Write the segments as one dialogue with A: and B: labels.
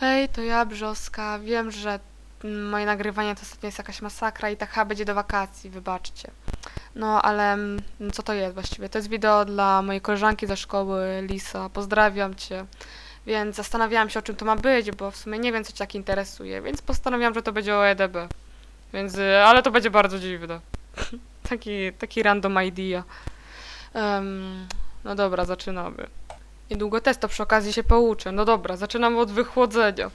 A: Hej, to ja, Brzoska. Wiem, że moje nagrywanie to ostatnio jest jakaś masakra i tak chyba będzie do wakacji, wybaczcie. No, ale mm, co to jest właściwie? To jest wideo dla mojej koleżanki ze szkoły, Lisa. Pozdrawiam cię. Więc zastanawiałam się, o czym to ma być, bo w sumie nie wiem, co cię tak interesuje, więc postanowiłam, że to będzie o EDB. Więc, y, ale to będzie bardzo dziwne. taki, taki random idea. Em, no dobra, zaczynamy. Niedługo test, to przy okazji się pouczę. No dobra, zaczynamy od wychłodzenia.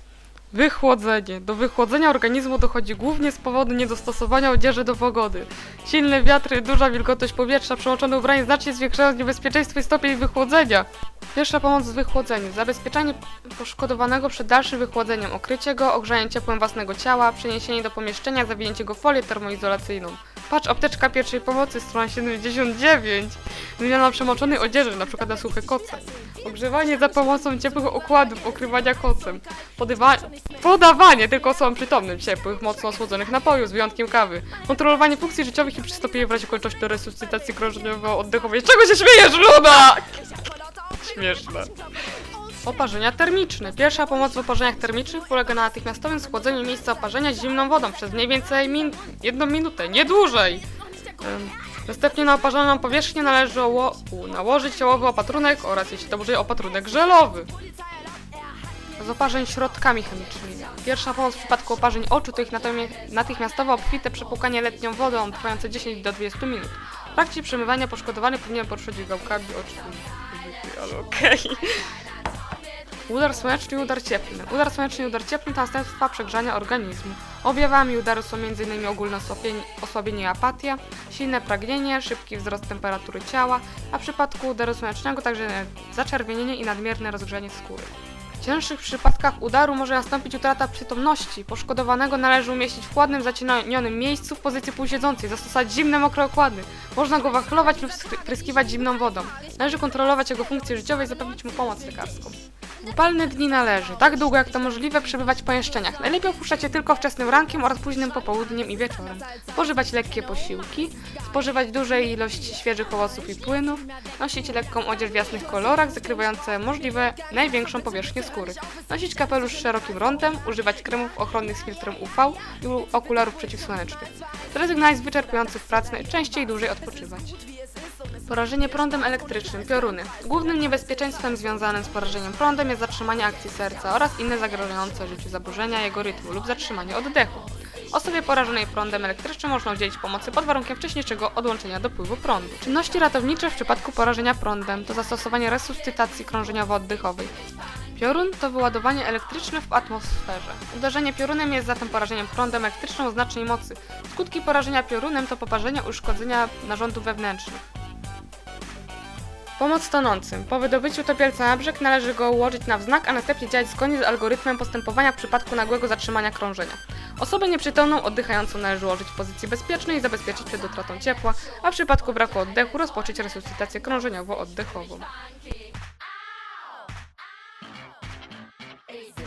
A: Wychłodzenie. Do wychłodzenia organizmu dochodzi głównie z powodu niedostosowania odzieży do pogody. Silne wiatry, duża wilgotność powietrza, przełączone ubranie znacznie zwiększają niebezpieczeństwo i stopień wychłodzenia. Pierwsza pomoc w wychłodzeniu. Zabezpieczenie poszkodowanego przed dalszym wychłodzeniem. Okrycie go, ogrzanie ciepłem własnego ciała, przeniesienie do pomieszczenia, zawinięcie go w folię termoizolacyjną. Patrz, apteczka pierwszej pomocy, strona 79. Wymiana przemoczonej odzieży, np. na suche koce. Ogrzewanie za pomocą ciepłych okładów, okrywania kocem. Podywa- podawanie tylko osobom przytomnym ciepłych, mocno osłodzonych napojów, z wyjątkiem kawy. Kontrolowanie funkcji życiowych i przystąpienie w razie konieczności do resuscytacji krążeniowo-oddechowej. Czego się śmiejesz, Luna? Śmieszne. Oparzenia termiczne. Pierwsza pomoc w oparzeniach termicznych polega na natychmiastowym schłodzeniu miejsca oparzenia zimną wodą przez mniej więcej min jedną minutę, nie dłużej. Następnie na oparzoną powierzchnię należy nałożyć ciołowy opatrunek oraz, jeśli może, opatrunek żelowy. Z oparzeń środkami chemicznymi. Pierwsza pomoc w przypadku oparzeń oczu to ich natychmi- natychmiastowe obfite przepłukanie letnią wodą trwające 10 do 20 minut. W trakcie przemywania poszkodowany powinien poruszać gałkami oczu. Ale okej. Udar słoneczny udar cieplny. Udar słoneczny udar cieplny to następstwa przegrzania organizmu. Objawami udaru są m.in. ogólne osłabienie, osłabienie i apatia, silne pragnienie, szybki wzrost temperatury ciała, a w przypadku udaru słonecznego także zaczerwienienie i nadmierne rozgrzanie skóry. W cięższych przypadkach udaru może nastąpić utrata przytomności. Poszkodowanego należy umieścić w chłodnym, zacienionym miejscu w pozycji półsiedzącej, zastosować zimne, mokre okłady. Można go wachlować lub spryskiwać zimną wodą. Należy kontrolować jego funkcje życiowe i zapewnić mu pomoc lekarską. W upalne dni należy, tak długo jak to możliwe, przebywać w pomieszczeniach. Najlepiej opuszczać je tylko wczesnym rankiem oraz późnym popołudniem i wieczorem. Spożywać lekkie posiłki, spożywać duże ilości świeżych owoców i płynów, nosić lekką odzież w jasnych kolorach, zakrywające możliwe największą powierzchnię skóry. Nosić kapelusz z szerokim rądem, używać kremów ochronnych z filtrem UV i okularów przeciwsłonecznych. Zrezygnować z wyczerpujących prac, najczęściej dłużej odpoczywać. Porażenie prądem elektrycznym, pioruny. Głównym niebezpieczeństwem związanym z porażeniem prądem jest zatrzymanie akcji serca oraz inne zagrażające życiu zaburzenia jego rytmu lub zatrzymanie oddechu. Osobie porażonej prądem elektrycznym można udzielić pomocy pod warunkiem wcześniejszego odłączenia dopływu prądu. Czynności ratownicze w przypadku porażenia prądem to zastosowanie resuscytacji krążeniowo-oddechowej. Piorun to wyładowanie elektryczne w atmosferze. Uderzenie piorunem jest zatem porażeniem prądem elektrycznym o znacznej mocy. Skutki porażenia piorunem to poparzenia uszkodzenia narządów wewnętrznych. Pomoc tonącym. Po wydobyciu topielca na brzeg należy go ułożyć na wznak, a następnie działać zgodnie z algorytmem postępowania w przypadku nagłego zatrzymania krążenia. Osobę nieprzytomną, oddychającą należy ułożyć w pozycji bezpiecznej i zabezpieczyć przed utratą ciepła, a w przypadku braku oddechu rozpocząć resuscytację krążeniowo-oddechową.
B: Ich